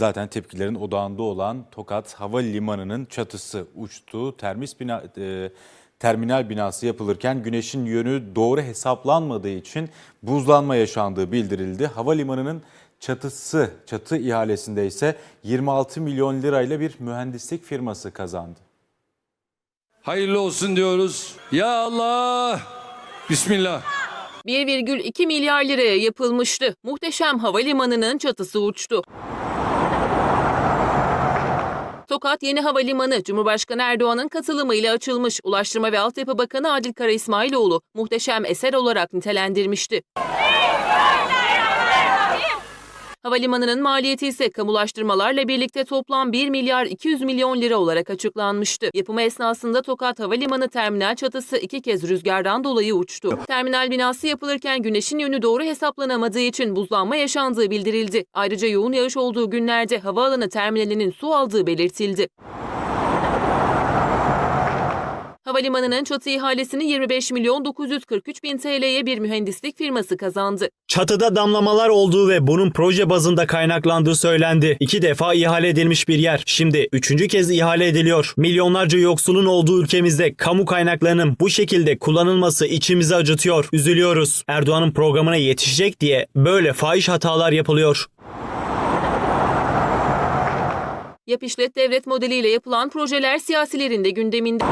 Zaten tepkilerin odağında olan Tokat Havalimanı'nın çatısı uçtu. Termis bina, e, terminal binası yapılırken güneşin yönü doğru hesaplanmadığı için buzlanma yaşandığı bildirildi. Havalimanı'nın çatısı, çatı ihalesinde ise 26 milyon lirayla bir mühendislik firması kazandı. Hayırlı olsun diyoruz. Ya Allah. Bismillah. 1,2 milyar liraya yapılmıştı. Muhteşem havalimanının çatısı uçtu. Tokat Yeni Havalimanı Cumhurbaşkanı Erdoğan'ın katılımıyla açılmış. Ulaştırma ve Altyapı Bakanı Adil Kara İsmailoğlu muhteşem eser olarak nitelendirmişti. Havalimanının maliyeti ise kamulaştırmalarla birlikte toplam 1 milyar 200 milyon lira olarak açıklanmıştı. Yapımı esnasında Tokat Havalimanı terminal çatısı iki kez rüzgardan dolayı uçtu. Terminal binası yapılırken güneşin yönü doğru hesaplanamadığı için buzlanma yaşandığı bildirildi. Ayrıca yoğun yağış olduğu günlerde havaalanı terminalinin su aldığı belirtildi. Havalimanının çatı ihalesini 25 milyon 943 bin TL'ye bir mühendislik firması kazandı. Çatıda damlamalar olduğu ve bunun proje bazında kaynaklandığı söylendi. İki defa ihale edilmiş bir yer. Şimdi üçüncü kez ihale ediliyor. Milyonlarca yoksulun olduğu ülkemizde kamu kaynaklarının bu şekilde kullanılması içimizi acıtıyor. Üzülüyoruz. Erdoğan'ın programına yetişecek diye böyle fahiş hatalar yapılıyor. Yap işlet devlet modeliyle yapılan projeler siyasilerin de gündeminde.